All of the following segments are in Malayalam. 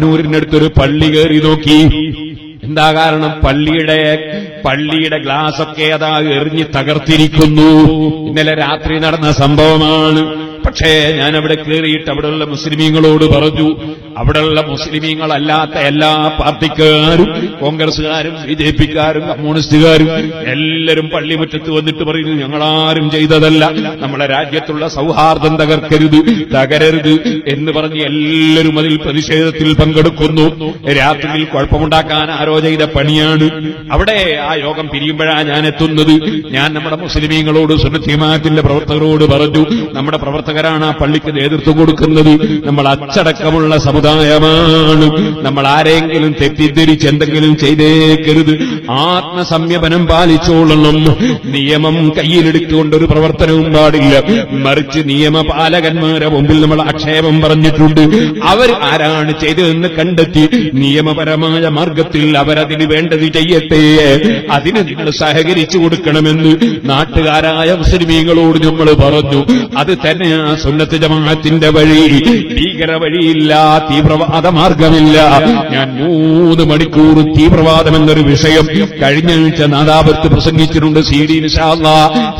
നൂരിനടുത്തൊരു പള്ളി കയറി നോക്കി. എന്താ കാരണം? പള്ളിയുടെ പള്ളിയുടെ ഗ്ലാസ് ഒക്കെ അതാ എറിഞ്ഞ് തകർത്തിരിക്കുന്നു. ഇന്നലെ രാത്രി നടന്ന സംഭവമാണ്. പക്ഷേ ഞാൻ അവിടെ കയറിയിട്ട് അവിടെയുള്ള മുസ്ലിമീങ്ങളോട് പറഞ്ഞു അവിടെയുള്ള മുസ്ലിമീങ്ങളല്ലാത്ത എല്ലാ പാർട്ടിക്കാരും കോൺഗ്രസുകാരും ബി ജെ പിക്കാരും കമ്മ്യൂണിസ്റ്റുകാരും എല്ലാവരും പള്ളിമുറ്റത്ത് വന്നിട്ട് പറയുന്നു ഞങ്ങളാരും ചെയ്തതല്ല. നമ്മുടെ രാജ്യത്തുള്ള സൗഹാർദ്ദം തകർക്കരുത് തകരരുത് എന്ന് പറഞ്ഞ് എല്ലാവരും അതിൽ പ്രതിഷേധത്തിൽ പങ്കെടുക്കുന്നു. രാത്രിയിൽ കുഴപ്പമുണ്ടാക്കാൻ ആരോ ചെയ്ത പണിയാണ്. അവിടെ ആ യോഗം പിരിയുമ്പോഴാണ് ഞാൻ എത്തുന്നത്. ഞാൻ നമ്മുടെ മുസ്ലിമീങ്ങളോട് സുന്നത്തിമാത്തിന്റെ പ്രവർത്തകരോട് പറഞ്ഞു നമ്മുടെ പ്രവർത്തകരാണ് ആ പള്ളിക്ക് നേതൃത്വം കൊടുക്കുന്നത്. നമ്മൾ അച്ചടക്കമുള്ള സമുദായമാണ്. നമ്മൾ ആരെങ്കിലും തെറ്റിദ്ധരിച്ച് എന്തെങ്കിലും ചെയ്തേക്കരുത്. ആത്മസംയമനം പാലിച്ചോളണം. നിയമം കയ്യിലെടുത്തുകൊണ്ട് ഒരു പ്രവർത്തനവും പാടില്ല. മറിച്ച് നിയമപാലകന്മാരെ മുമ്പിൽ നമ്മൾ ആക്ഷേപം പറഞ്ഞിട്ടുണ്ട്. അവർ ആരാണ് ചെയ്തതെന്ന് കണ്ടെത്തി നിയമപരമായ മാർഗത്തിൽ അവരതിന് വേണ്ടത് ചെയ്യട്ടെ. അതിന് നിങ്ങൾ സഹകരിച്ചു കൊടുക്കണമെന്ന് നാട്ടുകാരായ മുസ്ലിമീങ്ങളോട് നമ്മൾ പറഞ്ഞു. അത് തന്നെ ആ സുന്നത്ത് ജമാഅത്തിന്റെ വഴി. ഭീകര വഴിയില്ല തീവ്രവാദ മാർഗമില്ല. ഞാൻ മൂന്ന് മണിക്കൂർ തീവ്രവാദം എന്നൊരു വിഷയം കഴിഞ്ഞ ആഴ്ച നാദാപുരത്ത് പ്രസംഗിച്ചിട്ടുണ്ട് സി ഡി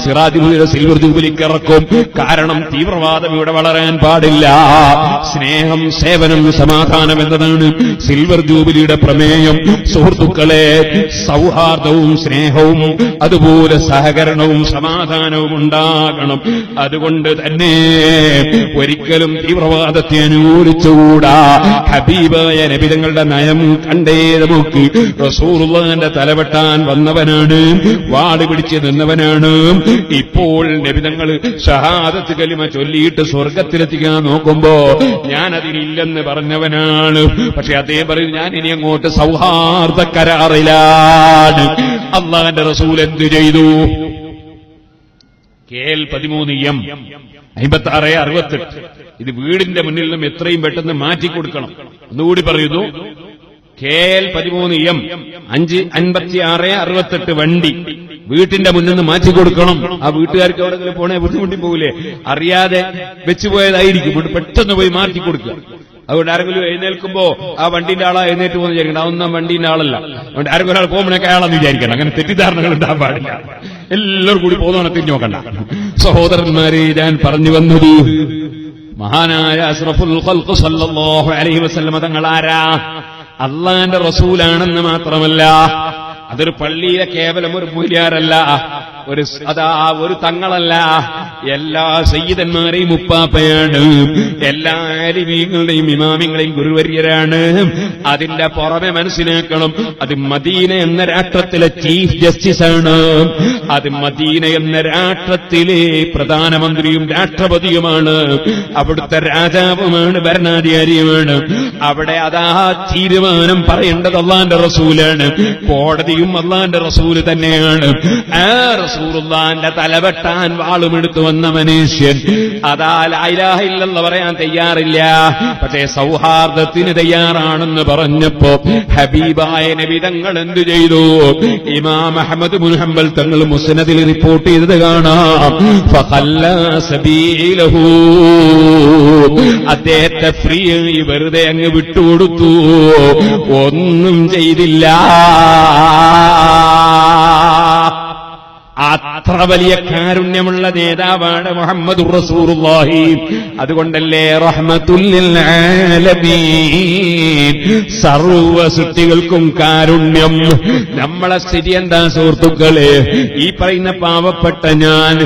സിറാജുലിയുടെ സിൽവർ ജൂബിലിക്ക് ഇറക്കും കാരണം തീവ്രവാദം ഇവിടെ വളരാൻ പാടില്ല. സ്നേഹം സേവനം സമാധാനം എന്നതാണ് സിൽവർ ജൂബിലിയുടെ പ്രമേയം. സുഹൃത്തുക്കളെ സൗഹാർദ്ദവും സ്നേഹവും അതുപോലെ സഹകരണവും സമാധാനവും ഉണ്ടാകണം. അതുകൊണ്ട് തന്നെ ഒരിക്കലും തീവ്രവാദത്തെ അനുകൂലിച്ചുകൂടാ. ഹബീബായ നബിതങ്ങളുടെ നയം കണ്ടേ നമുക്ക്. റസൂറുള്ളാന്റെ തലവെട്ടാൻ വന്നവനാണ് വാട് പിടിച്ച് നിന്നവനാണ്. ഇപ്പോൾ നബിതങ്ങൾ ഷഹാദത്ത് കലിമ ചൊല്ലിയിട്ട് സ്വർഗത്തിലെത്തിക്കാൻ നോക്കുമ്പോ ഞാൻ അതിലില്ലെന്ന് പറഞ്ഞവനാണ്. പക്ഷെ അദ്ദേഹം പറയും ഞാൻ ഇനി അങ്ങോട്ട് സൗഹാർദ്ദ കരാറിലാണ്. അള്ളാന്റെ റസൂൽ എന്തു ചെയ്തു? കെ എൽ പതിമൂന്ന് എം. അറുപത്തെട്ട്. ഇത് വീടിന്റെ മുന്നിൽ നിന്നും എത്രയും പെട്ടെന്ന് മാറ്റിക്കൊടുക്കണം ഒന്നുകൂടി പറയുന്നു. കെ എൽ പതിമൂന്ന് എം. അഞ്ച് അൻപത്തി ആറ് അറുപത്തെട്ട് വണ്ടി വീട്ടിന്റെ മുന്നിൽ നിന്ന് മാറ്റി കൊടുക്കണം. ആ വീട്ടുകാർക്ക് എവിടെങ്കിലും പോണേ ബുദ്ധിമുട്ടി പോകില്ലേ? അറിയാതെ വെച്ചുപോയതായിരിക്കും. പെട്ടെന്ന് പോയി മാറ്റിക്കൊടുക്കുക അതുകൊണ്ട് ആരെങ്കിലും എഴുന്നേൽക്കുമ്പോ ആ വണ്ടിന്റെ ആളാ എഴുന്നേറ്റ് പോകുന്ന വിചാരിക്കണം അതൊന്നും വണ്ടിന്റെ ആളല്ല. അതുകൊണ്ട് ആരെങ്കിലും ഒരാൾ പോകുമ്പോഴൊക്കെ അയാളെന്ന് വിചാരിക്കണം. അങ്ങനെ തെറ്റിദ്ധാരണകൾ ഉണ്ടാകാൻ പാടില്ല എല്ലാവരും കൂടി പോകുന്ന തിരിഞ്ഞു നോക്കണ്ട. സഹോദരന്മാരെ ഞാൻ പറഞ്ഞു വന്നത് മഹാനായ അസ്രഫുൽ ഖൽഖ് സല്ലല്ലാഹു അലൈഹി തങ്ങൾ ആരാ? അള്ളാന്റെ റസൂലാണെന്ന് മാത്രമല്ല അതൊരു പള്ളിയിലെ കേവലം ഒരു മൂല്യാരല്ല ഒരു അതാ ഒരു തങ്ങളല്ല. എല്ലാ സയ്യിദന്മാരെയും ഉപ്പാപ്പയാണ്. എല്ലാ അലിമീങ്ങളുടെയും ഇമാമിങ്ങളെയും ഗുരുവര്യരാണ്. അതിന്റെ പുറമെ മനസ്സിലാക്കണം അത് മദീന എന്ന രാഷ്ട്രത്തിലെ ചീഫ് ജസ്റ്റിസ് ആണ്. അത് മദീന എന്ന രാഷ്ട്രത്തിലെ പ്രധാനമന്ത്രിയും രാഷ്ട്രപതിയുമാണ്. അവിടുത്തെ രാജാവുമാണ് ഭരണാധികാരിയുമാണ്. അവിടെ അതാ തീരുമാനം പറയേണ്ടത് അള്ളാന്റെ റസൂലാണ്. കോടതിയും അള്ളാന്റെ റസൂൽ തന്നെയാണ്. ആ റസൂലുള്ളാന്റെ തലവെട്ടാൻ വാളുമെടുത്തു വന്ന മനുഷ്യൻ. അതാ ലായിലാഹില്ലെന്ന് പറയാൻ തയ്യാറില്ല. പക്ഷേ സൗഹാർദ്ദത്തിന് തയ്യാറാണെന്ന് പറഞ്ഞപ്പോ ഹബീബായ നബിതങ്ങൾ എന്തു ചെയ്തു? ഇമാം അഹമ്മദ് മുൻഹമ്പൽ തങ്ങൾ മുസ്നദിൽ റിപ്പോർട്ട് ചെയ്തത് കാണാം. അദ്ദേഹത്തെ ഫ്രീ വെറുതെ അങ്ങ് വിട്ടുകൊടുത്തു. ഒന്നും ചെയ്തില്ല. അത്ര വലിയ കാരുണ്യമുള്ള നേതാവാണ് മുഹമ്മദ് റസൂറുല്ലാഹി അതുകൊണ്ടല്ലേ സർവ സൃഷ്ടികൾക്കും കാരുണ്യം. നമ്മളെ സ്ഥിതി എന്താ സുഹൃത്തുക്കളെ? ഈ പറയുന്ന പാവപ്പെട്ട ഞാൻ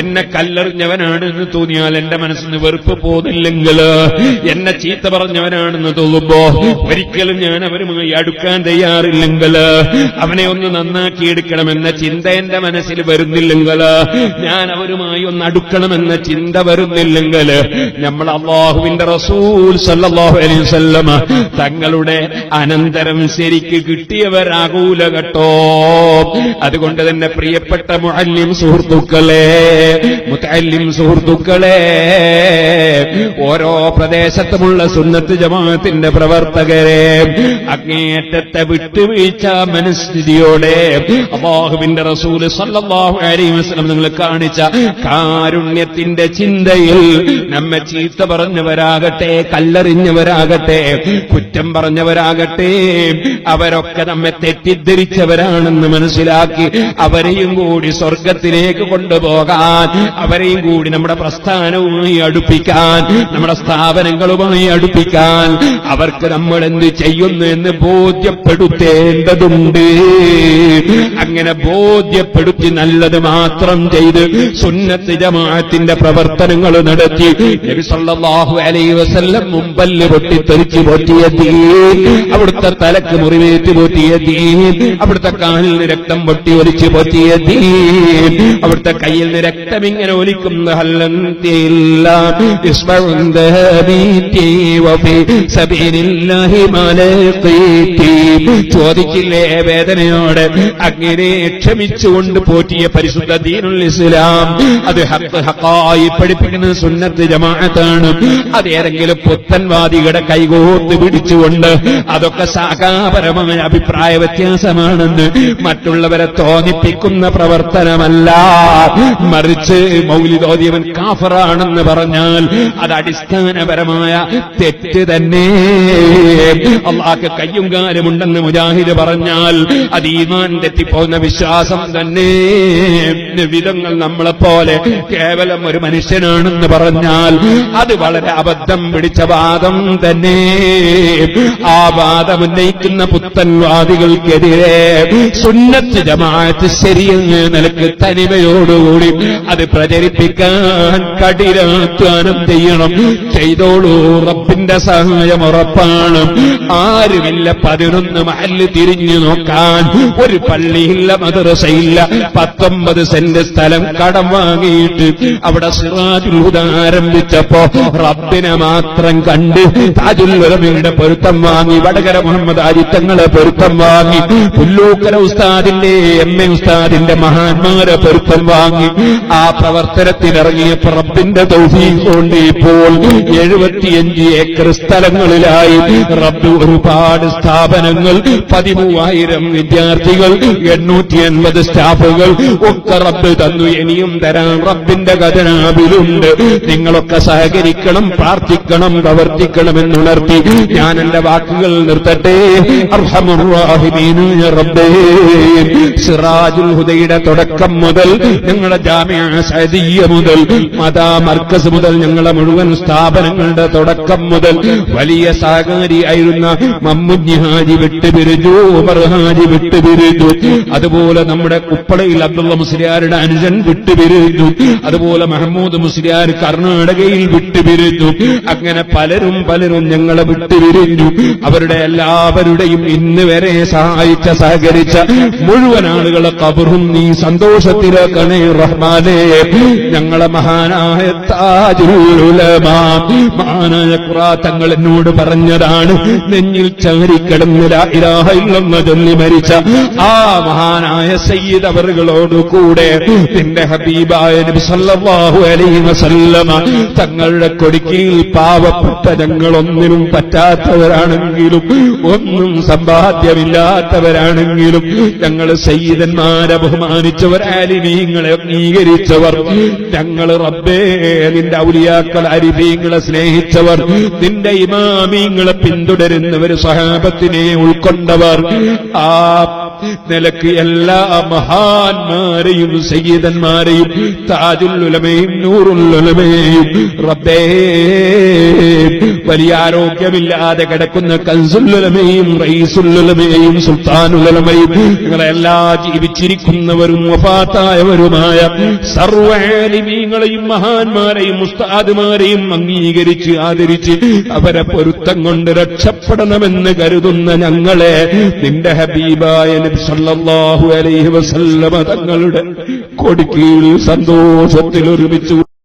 എന്നെ കല്ലെറിഞ്ഞവനാണെന്ന് തോന്നിയാൽ എന്റെ മനസ്സിന് വെറുപ്പ് പോകുന്നില്ലെങ്കിൽ എന്നെ ചീത്ത പറഞ്ഞവനാണെന്ന് തോന്നുമ്പോ ഒരിക്കലും ഞാൻ അവരുമായി അടുക്കാൻ തയ്യാറില്ലെങ്കിൽ അവനെ ഒന്ന് നന്നാക്കിയെടുക്കണമെന്ന ചിന്ത എന്റെ മനസ്സിൽ വരുന്നില്ലെങ്കിൽ ഞാൻ അവരുമായി ഒന്ന് അടുക്കണമെന്ന ചിന്ത വരുന്നില്ലെങ്കിൽ നമ്മൾ അള്ളാഹുവിന്റെ റസൂൽ സല്ലാഹു അലൈഹി വസല്ലമ തങ്ങളുടെ അനന്തരം ശരിക്ക് കിട്ടിയവരാകൂല കേട്ടോ. അതുകൊണ്ട് തന്നെ പ്രിയപ്പെട്ട മുഅല്ലിം സുഹൃത്തുക്കളെ മുത്തല്ലിം സുഹൃത്തുക്കളെ ഓരോ പ്രദേശത്തുമുള്ള സുന്നത്ത് ജമാഅത്തിന്റെ പ്രവർത്തകരെ അങ്ങേയറ്റത്തെ വിട്ടുവീഴ്ച മനസ്ഥിതിയോടെ അള്ളാഹുവിന്റെ റസൂൽ സല്ലാഹു സല്ലല്ലാഹു വസല്ലം നിങ്ങൾ കാണിച്ച കാരുണ്യത്തിന്റെ ചിന്തയിൽ നമ്മെ ചീത്ത പറഞ്ഞവരാകട്ടെ കല്ലെറിഞ്ഞവരാകട്ടെ കുറ്റം പറഞ്ഞവരാകട്ടെ അവരൊക്കെ നമ്മെ തെറ്റിദ്ധരിച്ചവരാണെന്ന് മനസ്സിലാക്കി അവരെയും കൂടി സ്വർഗത്തിലേക്ക് കൊണ്ടുപോകാൻ അവരെയും കൂടി നമ്മുടെ പ്രസ്ഥാനവുമായി അടുപ്പിക്കാൻ നമ്മുടെ സ്ഥാപനങ്ങളുമായി അടുപ്പിക്കാൻ അവർക്ക് നമ്മൾ എന്ത് ചെയ്യുന്നു എന്ന് ബോധ്യപ്പെടുത്തേണ്ടതുണ്ട്. അങ്ങനെ ബോധ്യപ്പെടുത്തി നല്ലത് മാത്രം ചെയ്ത് സുന്നത്ത് ജമാഅത്തിന്റെ പ്രവർത്തനങ്ങൾ നടത്തി. നബി സല്ലല്ലാഹു അലൈഹി വസല്ലം മുമ്പല്ല് തെറിച്ചു പോറ്റിയ ദീൻ അവിടുത്തെ തലക്ക് മുറിവേറ്റ് പോറ്റിയ ദീൻ അവിടുത്തെ നിന്ന് രക്തം പൊട്ടി ഒലിച്ച് പോറ്റിയ ദീൻ അവിടുത്തെ കയ്യിൽ നിന്ന് രക്തം ഇങ്ങനെ ഒലിക്കുന്ന ചോദിക്കില്ലേ വേദനയോടെ? അങ്ങനെ ക്ഷമിച്ചുകൊണ്ട് പോറ്റിയ പരിശുദ്ധ ദീനുൽ ഇസ്ലാം അത് ഹക്ക് ഹക്കായി സുന്നത്ത് ജമാഅത്താണ്. അത് പുത്തൻവാദികളുടെ കൈകോർത്ത് പിടിച്ചുകൊണ്ട് അതൊക്കെ ശാഖാപരമായ അഭിപ്രായ വ്യത്യാസമാണെന്ന് മറ്റുള്ളവരെ തോന്നിപ്പിക്കുന്ന പ്രവർത്തനമല്ല. മറിച്ച് മൗലിതോദ്യവൻ കാഫറാണെന്ന് പറഞ്ഞാൽ അത് അടിസ്ഥാനപരമായ തെറ്റ് തന്നെ. അള്ളാക്ക് കയ്യും കാലുമുണ്ടെന്ന് മുജാഹിദ് പറഞ്ഞാൽ അത് ഈമാൻ തെറ്റിപ്പോകുന്ന വിശ്വാസം തന്നെ. വിധങ്ങൾ നമ്മളെപ്പോലെ കേവലം ഒരു മനുഷ്യനാണെന്ന് പറഞ്ഞാൽ അത് വളരെ അബദ്ധം പിടിച്ച വാദം തന്നെ. ആ വാദം ഉന്നയിക്കുന്ന പുത്തൻവാദികൾക്കെതിരെ സുന്നത്ത് ജമാഅത്ത് ശരിയെന്ന് നിലയ്ക്ക് തനിമയോടുകൂടി അത് പ്രചരിപ്പിക്കാൻ കഠിനാധ്വാനം ചെയ്യണം. ചെയ്തോളൂ റബ്ബിന്റെ സഹായം ഉറപ്പാണ്. ആരുമില്ല പതിനൊന്ന് മഹൽ തിരിഞ്ഞു നോക്കാൻ. ഒരു പള്ളിയില്ല മദ്രസയില്ല പത്തൊമ്പത് സെന്റ് സ്ഥലം കടം വാങ്ങിയിട്ട് അവിടെ സിറാജുൽ ആരംഭിച്ചപ്പോ റബ്ബിനെ മാത്രം കണ്ട് താജുൽ ഉലമയുടെ പൊരുത്തം വാങ്ങി വടകര മുഹമ്മദ് ആദിത്യങ്ങളെ പൊരുത്തം വാങ്ങി പുല്ലൂക്കര ഉസ്താദിന്റെ എം എ ഉസ്താദിന്റെ മഹാന്മാരെ പൊരുത്തം വാങ്ങി. ആ പ്രവർത്തനത്തിനിറങ്ങിയപ്പോ റബ്ബിന്റെ കൊണ്ട് ഇപ്പോൾ എഴുപത്തിയഞ്ച് ഏക്കർ സ്ഥലങ്ങളിലായി റബ്ബ് ഒരുപാട് സ്ഥാപനങ്ങൾ പതിമൂവായിരം വിദ്യാർത്ഥികൾ എണ്ണൂറ്റി എൺപത് സ്റ്റാഫുകൾ ഒക്കെ റബ്ബ് തന്നു ഇനിയും തരാൻ റബ്ബിന്റെ ഖജനാവിലുണ്ട്. നിങ്ങളൊക്കെ സഹകരിക്കണം പ്രാർത്ഥിക്കണം പ്രവർത്തിക്കണമെന്നുണർത്തി ഞാൻ എന്റെ വാക്കുകൾ നിർത്തട്ടെ. സിറാജുൽ ഹുദയുടെ തുടക്കം മുതൽ ഞങ്ങളുടെ ജാമ്യ മുതൽ മതാ മർക്കസ് മുതൽ ഞങ്ങളെ മുഴുവൻ സ്ഥാപനങ്ങളുടെ തുടക്കം മുതൽ വലിയ സഹകാരി ആയിരുന്ന മമ്മുഞ്ഞി ഹാജി വിട്ടുപിരിഞ്ഞു ഉമർ ഹാജി വിട്ടുപിരിഞ്ഞു. അതുപോലെ നമ്മുടെ കുപ്പളയിൽ അബ്ദുള്ള മുസ്ലിയാരുടെ അനുജൻ വിട്ടുപിരിഞ്ഞു. അതുപോലെ മഹമ്മൂദ് മുസ്ലിയാർ കർണാടകയിൽ വിട്ടുപിരിഞ്ഞു. അങ്ങനെ പലരും പലരും ഞങ്ങളെ വിട്ടുപിരിഞ്ഞു. അവരുടെ എല്ലാവരുടെയും ഇന്ന് വരെ സഹായിച്ച സഹകരിച്ച മുഴുവൻ ആളുകളെ കബറും നീ സന്തോഷത്തിലാക്കണേ റഹ്മാനെ. ഞങ്ങളെ മഹാനായ മഹാനായ ഖുറാ തങ്ങൾ എന്നോട് പറഞ്ഞതാണ് നെഞ്ഞിൽ ചവരിക്കിടന്നില്ല ഇരാഹ ഇല്ലെന്ന് ചൊല്ലി മരിച്ച ആ മഹാനായ സയ്യിദ് അവറുകളോട് കൂടെ നിന്റെ ഹബീബായ നബി സല്ലല്ലാഹു അലൈഹി വസല്ലമ തങ്ങളുടെ കൊടിക്കീൽ പാവപ്പെട്ട ഞങ്ങളൊന്നിനും പറ്റാത്തവരാണെങ്കിലും ഒന്നും സമ്പാദ്യമില്ലാത്തവരാണെങ്കിലും ഞങ്ങൾ സയ്യിദന്മാരെ ബഹുമാനിച്ചവർ ആലിമീങ്ങളെ അംഗീകരിച്ചവർ ഞങ്ങൾ റബ്ബേ നിന്റെ ഔലിയാക്കൾ അരിബീങ്ങളെ സ്നേഹിച്ചവർ നിന്റെ ഇമാമീങ്ങളെ പിന്തുടരുന്നവർ സഹാബത്തിനെ ഉൾക്കൊണ്ടവർ. ആ നിലയ്ക്ക് എല്ലാ മഹാന്മാരെയും സയ്യിദന്മാരെയും താജുല്ലുലമയും നൂറുല്ലുലമയും റബ്ബേ വലിയ ആരോഗ്യമില്ലാതെ കിടക്കുന്ന കൻസുല്ലുലമയും റൈസുല്ലുലമയും സുൽത്താനുലമയും നിങ്ങളെല്ലാ ജീവിച്ചിരിക്കുന്നവരും വഫാത്തായവരുമായ സർവാലിമീങ്ങളെയും മഹാന്മാരെയും ഉസ്താദുമാരെയും അംഗീകരിച്ച് ആദരിച്ച് അവരെ പൊരുത്തം കൊണ്ട് രക്ഷപ്പെടണമെന്ന് കരുതുന്ന ഞങ്ങളെ നിന്റെ ഹബീബായ നബി സല്ലല്ലാഹു അലൈഹി വസല്ലമ തങ്ങളുടെ കൊടിക്കീഴിൽ സന്തോഷത്തിൽ ഒരുമിച്ച്